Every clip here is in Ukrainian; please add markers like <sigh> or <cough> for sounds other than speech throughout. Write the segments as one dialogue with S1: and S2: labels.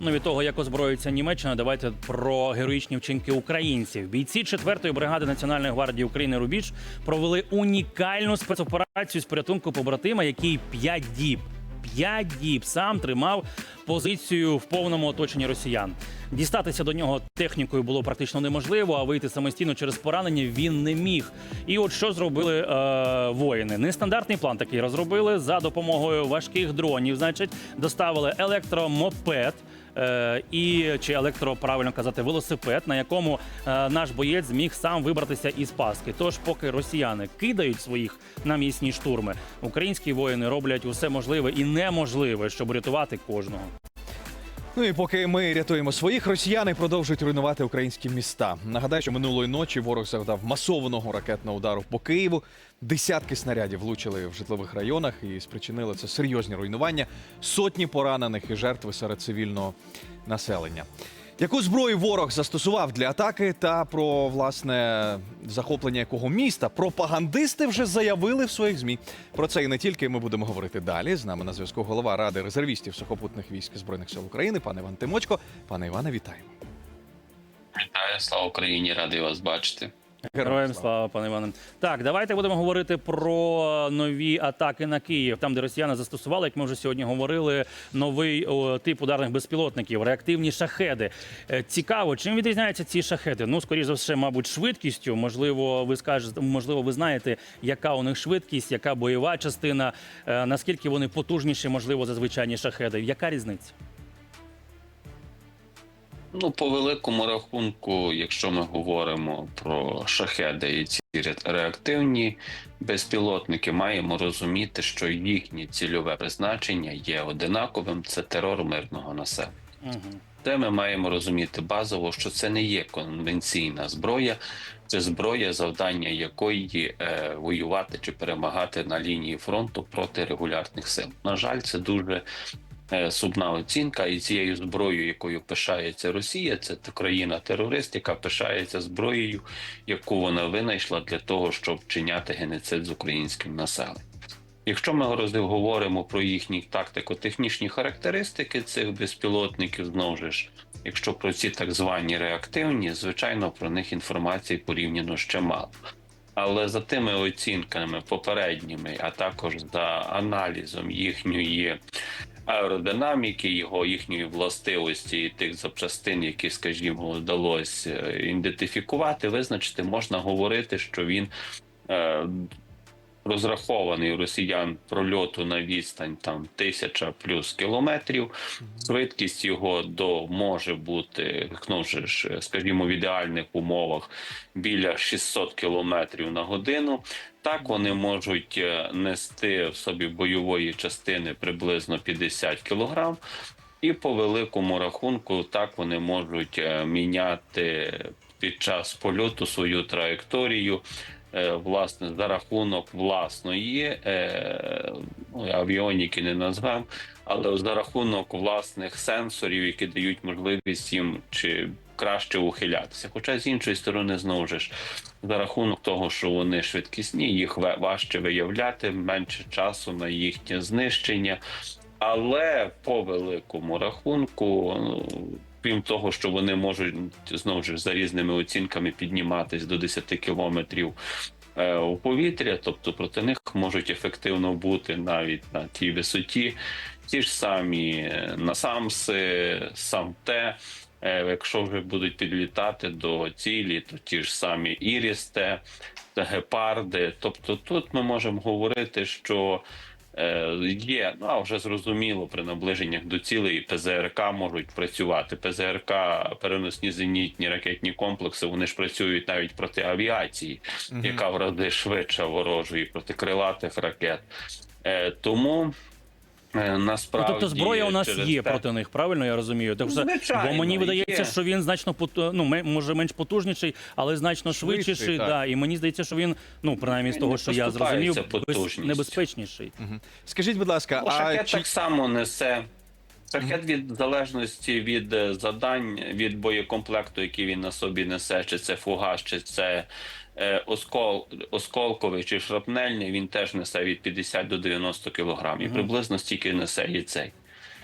S1: Ну від того, як озброюється Німеччина, давайте про героїчні вчинки українців. Бійці 4-ї бригади Національної гвардії України Рубіж провели унікальну спецоперацію з порятунку побратима, який 5 діб. 5 діб сам тримав позицію в повному оточенні росіян. Дістатися до нього технікою було практично неможливо, а вийти самостійно через поранення він не міг. І от що зробили е, воїни? Нестандартний план такий розробили за допомогою важких дронів. Значить, доставили електромопед. Е, І чи електро, правильно казати, велосипед, на якому е, наш боєць зміг сам вибратися із паски. Тож, поки росіяни кидають своїх на місні штурми, українські воїни роблять усе можливе і неможливе, щоб рятувати кожного.
S2: Ну і поки ми рятуємо своїх, росіяни продовжують руйнувати українські міста. Нагадаю, що минулої ночі ворог завдав масованого ракетного удару по Києву. Десятки снарядів влучили в житлових районах і спричинили це серйозні руйнування, сотні поранених і жертви серед цивільного населення. Яку зброю ворог застосував для атаки та про власне захоплення якого міста пропагандисти вже заявили в своїх змі. Про це і не тільки ми будемо говорити далі. З нами на зв'язку голова ради резервістів сухопутних військ збройних сил України, пан Іван Тимочко. Пане Іване, вітаємо.
S3: Вітаю, слава Україні, радий вас бачити.
S1: Героям слава, пане Іване. Так, давайте будемо говорити про нові атаки на Київ, там, де росіяни застосували, як ми вже сьогодні говорили, новий о, тип ударних безпілотників, реактивні шахеди. Е, Цікаво, чим відрізняються ці шахеди? Ну, скоріш за все, мабуть, швидкістю. Можливо, ви скажете, можливо, ви знаєте, яка у них швидкість, яка бойова частина, е, наскільки вони потужніші, можливо, за звичайні шахеди. Яка різниця?
S3: Ну, по великому рахунку, якщо ми говоримо про шахеди і ці реактивні безпілотники, маємо розуміти, що їхнє цільове призначення є одинаковим це терор мирного населення.
S1: Угу.
S3: Те ми маємо розуміти базово, що це не є конвенційна зброя, це зброя, завдання якої е, воювати чи перемагати на лінії фронту проти регулярних сил. На жаль, це дуже сумна оцінка, і цією зброєю, якою пишається Росія, це країна-терорист, яка пишається зброєю, яку вона винайшла для того, щоб вчиняти геноцид з українським населенням. Якщо ми говоримо про їхні тактико-технічні характеристики цих безпілотників, знову ж, якщо про ці так звані реактивні, звичайно, про них інформації порівняно ще мало. Але за тими оцінками попередніми, а також за аналізом їхньої аеродинаміки, його їхньої властивості і тих запчастин, які, скажімо, вдалося е, ідентифікувати, визначити, можна говорити, що він е, розрахований росіян прольоту на відстань там тисяча плюс кілометрів. Швидкість його до може бути, ну ж, скажімо, в ідеальних умовах біля 600 кілометрів на годину. Так вони можуть е, нести в собі бойової частини приблизно 50 кілограм. І по великому рахунку, так вони можуть е, міняти під час польоту свою траєкторію, власне, за рахунок власної е, ну, авіоніки не назвем, але за рахунок власних сенсорів, які дають можливість їм чи краще ухилятися. Хоча з іншої сторони, знову ж за рахунок того, що вони швидкісні, їх важче виявляти, менше часу на їхнє знищення. Але по великому рахунку, ну, крім того, що вони можуть знову ж за різними оцінками підніматись до 10 кілометрів е, у повітря, тобто проти них можуть ефективно бути навіть на тій висоті ті ж самі е, насамси, самте. Якщо вже будуть підлітати до цілі, то ті ж самі ірісте гепарди. Тобто тут ми можемо говорити, що є, ну а вже зрозуміло, при наближеннях до цілей ПЗРК можуть працювати. ПЗРК, переносні зенітні ракетні комплекси, вони ж працюють навіть проти авіації, яка в рази швидша ворожої, проти крилатих ракет. Е, тому е, насправді
S1: тобто зброя у нас є
S3: те-
S1: проти них, правильно я розумію? Так що-
S3: Звичайно,
S1: бо мені видається,
S3: є.
S1: що він значно ну, може менш потужніший, але значно
S2: Швидший,
S1: швидший. Да, і мені здається, що він, ну принаймні з того,
S3: не
S1: що я зрозумів, без, небезпечніший.
S2: Угу. Скажіть, будь ласка,
S3: Ну,
S2: а чи
S3: так само несе. Шахет від залежності від е, завдань, від боєкомплекту, який він на собі несе, чи це фугас, чи це е, оскол, осколковий чи шрапнельний, він теж несе від 50 до 90 кілограмів.
S1: Мгм.
S3: Приблизно стільки несе і цей.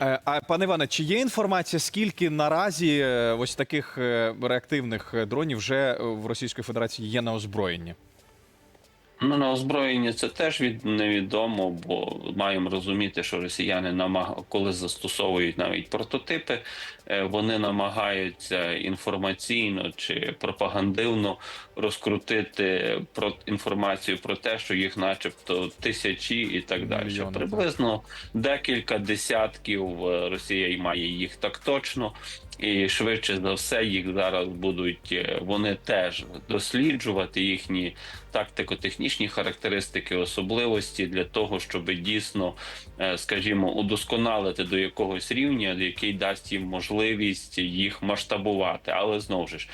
S2: Е, А пане Іване, чи є інформація, скільки наразі е, ось таких реактивних дронів вже в Російської Федерації є на озброєнні?
S3: Ну, на озброєнні це теж від невідомо, бо маємо розуміти, що росіяни намаг... коли застосовують навіть прототипи, е, вони намагаються інформаційно чи пропагандивно розкрутити про інформацію про те, що їх, начебто, тисячі і так далі.
S2: Мільйони,
S3: Приблизно декілька десятків е, Росія й має їх так точно. І швидше за все їх зараз будуть е, вони теж досліджувати їхні тактико-технічні характеристики, особливості для того, щоб дійсно, е, скажімо, удосконалити до якогось рівня, який дасть їм можливість їх масштабувати. Але знову ж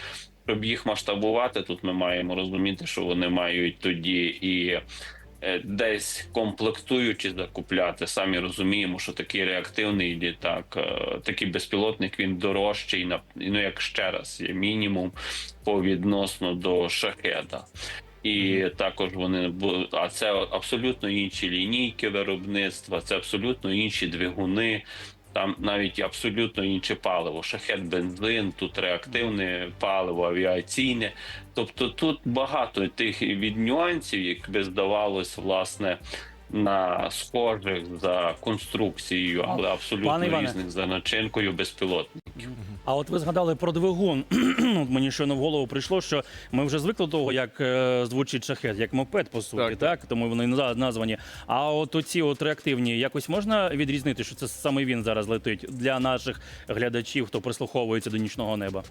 S3: щоб їх масштабувати, тут ми маємо розуміти, що вони мають тоді і. Е, Десь комплектуючи закупляти, самі розуміємо, що такий реактивний літак, е, такий безпілотник, він дорожчий на ну як ще раз, є мінімум по відносно до шахеда. І також вони а це абсолютно інші лінійки виробництва, це абсолютно інші двигуни. Там навіть абсолютно інше паливо. Шахет, бензин, тут реактивне паливо, авіаційне. Тобто тут багато тих від нюансів, як би здавалось, власне, на схожих за конструкцією, але абсолютно
S1: Пане Іване.
S3: різних за начинкою безпілотників.
S1: А от ви згадали про двигун. <clears throat> Мені щойно в голову прийшло, що ми вже звикли до того, як е, звучить шахет, як мопед, по суті,
S2: Так,
S1: так, тому вони названі. А от оці от реактивні якось можна відрізнити, що це саме він зараз летить для наших глядачів, хто прислуховується до нічного неба.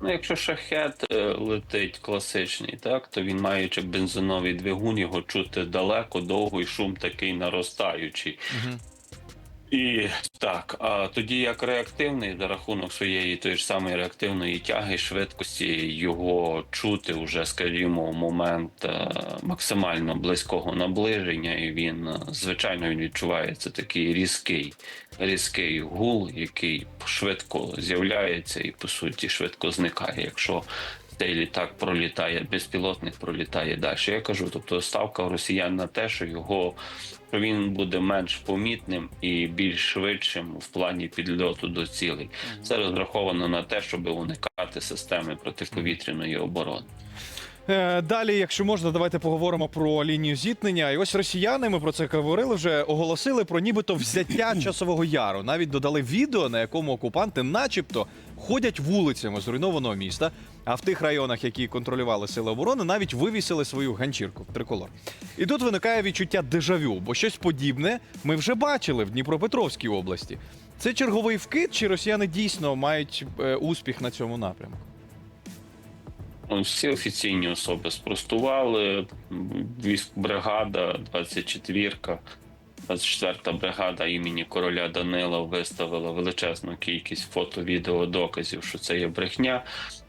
S3: Ну, якщо шахет е, летить класичний, так то він маючи бензиновий двигун, його чути далеко, довго і шум такий наростаючий.
S2: Угу.
S3: І так, а тоді як реактивний за рахунок своєї тої ж самої реактивної тяги, швидкості його чути вже, скажімо, в момент е, максимально близького наближення, і він е, звичайно він відчувається такий різкий, різкий гул, який швидко з'являється і по суті швидко зникає. Якщо цей літак пролітає, безпілотник пролітає далі. Я кажу, тобто ставка росіян на те, що його що він буде менш помітним і більш швидшим в плані підльоту до цілей. Це розраховано на те, щоб уникати системи протиповітряної оборони.
S2: Е, Далі, якщо можна, давайте поговоримо про лінію зіткнення. І ось росіяни, ми про це говорили, вже оголосили про нібито взяття <clears throat> часового яру. Навіть додали відео, на якому окупанти, начебто, ходять вулицями зруйнованого міста. А в тих районах, які контролювали сили оборони, навіть вивісили свою ганчірку триколор. І тут виникає відчуття дежавю, бо щось подібне ми вже бачили в Дніпропетровській області. Це черговий вкид, чи росіяни дійсно мають е, успіх на цьому напрямку?
S3: Ну, Всі офіційні особи спростували. Військ бригада, 24-ка, 24-та бригада імені короля Данила виставила величезну кількість фото, відео, доказів, що це є брехня.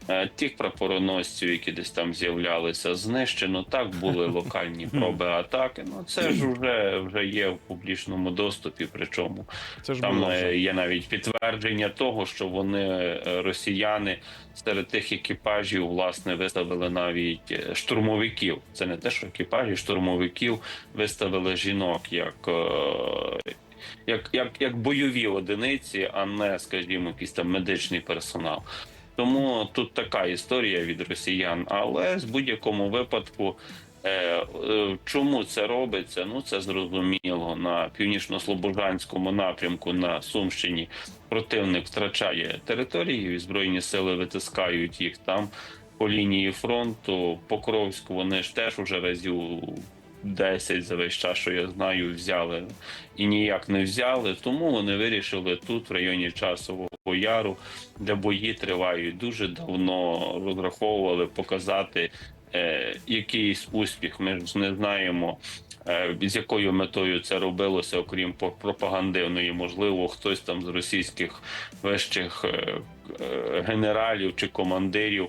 S3: Е, Тих прапороносців, які десь там з'являлися, знищено. Так були <laughs> локальні проби атаки. Ну це ж вже, вже є в публічному доступі. Причому
S2: Це ж
S3: там
S2: було
S3: е, є навіть підтвердження того, що вони е, росіяни серед тих екіпажів власне виставили навіть штурмовиків. Це не те, що екіпажі штурмовиків виставили жінок як. Е, Як, як, як бойові одиниці, а не, скажімо, якийсь там медичний персонал. Тому тут така історія від росіян. Але з будь-якому випадку, е, е, чому це робиться? Ну це зрозуміло на північно-слобожанському напрямку на Сумщині. Противник втрачає території, і збройні сили витискають їх там по лінії фронту. Покровську вони ж теж уже разів 10 за весь час, що я знаю, взяли і ніяк не взяли. Тому вони вирішили тут, в районі часового яру, де бої тривають дуже давно. Розраховували показати е, якийсь успіх. Ми ж не знаємо. е, З якою метою це робилося, окрім пропагандивної, можливо, хтось там з російських вищих е, е, генералів чи командирів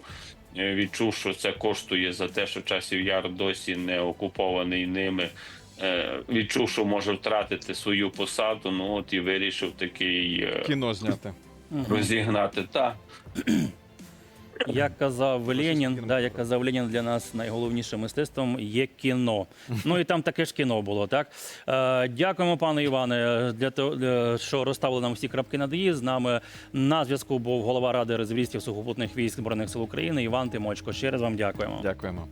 S3: відчув, що це коштує за те, що часів яр досі не окупований ними. е, Відчув, що може втратити свою посаду. Ну от і вирішив такий е,
S2: Кіно зняти.
S3: розігнати. Та
S1: Як казав Ленін, да, як казав Ленін, для нас найголовнішим мистецтвом є кіно. Ну і там таке ж кіно було, так? Е, дякуємо, пане Іване, для того, що розставили нам всі крапки над «і». З нами на зв'язку був голова ради резервістів сухопутних військ збройних сил України Іван Тимочко. Ще раз вам дякуємо.
S2: Дякуємо.